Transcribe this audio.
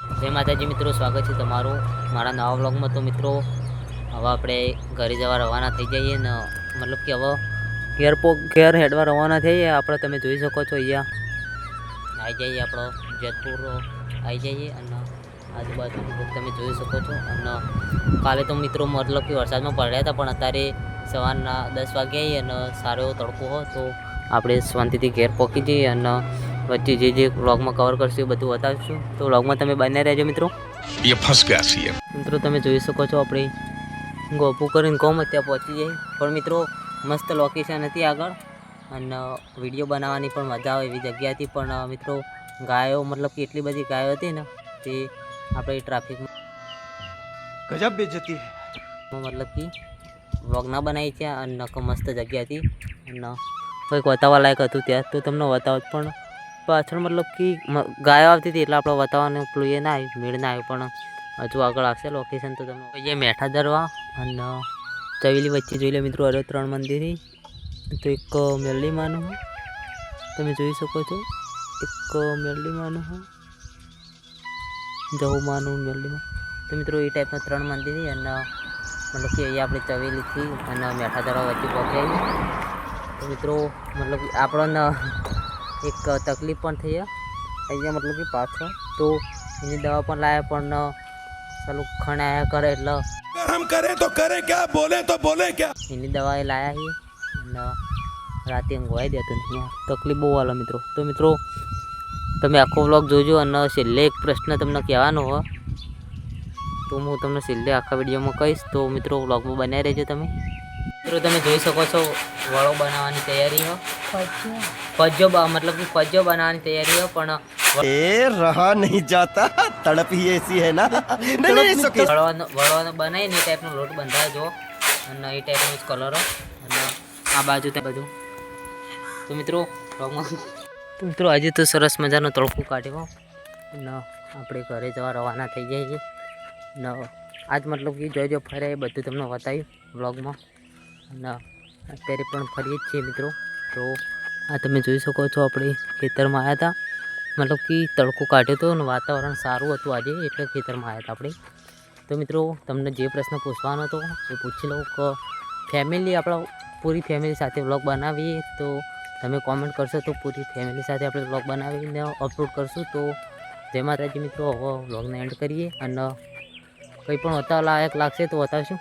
જય માતાજી મિત્રો, સ્વાગત છે તમારું મારા નવા વ્લોગમાં. તો મિત્રો, હવે આપણે ઘરે જવા રવાના થઈ જઈએ ને, મતલબ કે હવે ઘેર પો, ઘેર હેડવા રવાના થઈએ. આપણે તમે જોઈ શકો છો અહીંયા. આવી જઈએ આપણો જેતપુર, આવી જઈએ અને આજુબાજુ તમે જોઈ શકો છો. અને કાલે તો મિત્રો મતલબ કે વરસાદમાં પડ્યા હતા, પણ અત્યારે સવારના દસ વાગે આવીએ અને સારો એવો તડકો હોય તો આપણે શાંતિથી ઘેર પહોંચી જઈએ અને વચ્ચે જે જે વ્લોગમાં કવર કરશું એ બધું બતાવીશું. તો વ્લોગમાં તમે બને રહેજો મિત્રો. મિત્રો તમે જોઈ શકો છો આપણે ગોપુ કરીને ગોમ ત્યાં પહોંચી જાય પણ મિત્રો મસ્ત લોકેશન હતી આગળ. અને વીડિયો બનાવવાની પણ મજા આવે એવી જગ્યા હતી પણ મિત્રો ગાયો મતલબ કે એટલી બધી ગાયો હતી ને તે આપણે ટ્રાફિકમાં ગજબ બેજતી મતલબ કે વ્લોગ ના બનાવી છે. અને મસ્ત જગ્યાથી. અને કંઈક બતાવવા લાયક હતું ત્યાં. તો તમને બતાવત પણ પાછળ મતલબ કે ગાયો આવતી હતી એટલે આપણે બતાવવાનું પેલું એ ના આવ્યું, મેળ ના આવ્યું, પણ હજુ આગળ આવશે લોકેશન તો તમને અહીંયા મેઠા દરવા અને ચવેલી વચ્ચે જોઈ લે મિત્રો અરે ત્રણ મંદિર તો એક મેરલીમાનું તમે જોઈ શકો છો. એક મેરડી માનું છે જહુ માનું મેરડીમાં તો મિત્રો, એ ટાઈપના ત્રણ મંદિર અને મતલબ કે અહીંયા આપણે ચવેલીથી અને મેઠા દરવા વચ્ચે પહોંચ્યા તો મિત્રો, મતલબ આપણને એક તકલીફ પણ થઈ અહીંયા મતલબ કે પાછો. તો એની દવા પણ લાવ્યા પણ ચાલું ખણાયા કરે એટલે. હમ કરે તો કરે ક્યાં બોલે તો બોલે ક્યાં. એની દવા એ લાયા છીએ અને રાતે ઊંઘવાઈ દેતો નથી તકલીફ બહુ વાલો મિત્રો. તો મિત્રો તમે આખો વ્લોગ જોજો અને છેલ્લે એક પ્રશ્ન તમને કહેવાનો હો. તો હું તમને છેલ્લે આખા વિડીયોમાં કહીશ. તો મિત્રો વ્લોગમાં બનાવી રહેજો તમે. મિત્રો તમે જોઈ શકો છો વડો બનાવવાની તૈયારી હો. પજ્જો મતલબ કે પજ્જો બનાવવાની તૈયારી હો પણ એ રહા નહીં જાતા તડપી એસી હે ના. નહીં વડવાનો વડવાનો બનાવી ને ટાઈપનો લોટ બંધાજો અને એ ટાઈપનો જ કલરો અને આ બાજુ તે બધું તો મિત્રો તો મિત્રો આજે તો સરસ મજાનો તડકો કાઢ્યો ન આપણે ઘરે જવા રવાના થઈ જઈએ છીએ. ન આજ મતલબ કે જોઈ જોજો ફર્યા એ બધું તમને બતાવ્યું બ્લોગમાં અને અત્યારે પણ ફરીએ જ છીએ મિત્રો. તો આ તમે જોઈ શકો છો આપણે ખેતરમાં આવ્યા હતા મતલબ કે તડકો કાઢ્યો હતો અને વાતાવરણ સારું હતું આજે, એટલે ખેતરમાં આવ્યા હતા આપણે. તો મિત્રો, તમને જે પ્રશ્ન પૂછવાનો હતો એ પૂછી લઉં કે ફેમિલી આપણા, પૂરી ફેમિલી સાથે વ્લોગ બનાવીએ તો તમે કોમેન્ટ કરશો તો પૂરી ફેમિલી સાથે આપણે વ્લોગ બનાવીને અપલોડ કરશું. તો જય માતાજી મિત્રો, હવે વ્લોગને એન્ડ કરીએ અને કંઈ પણ બતાવવા લાયક લાગશે તો બતાવશું.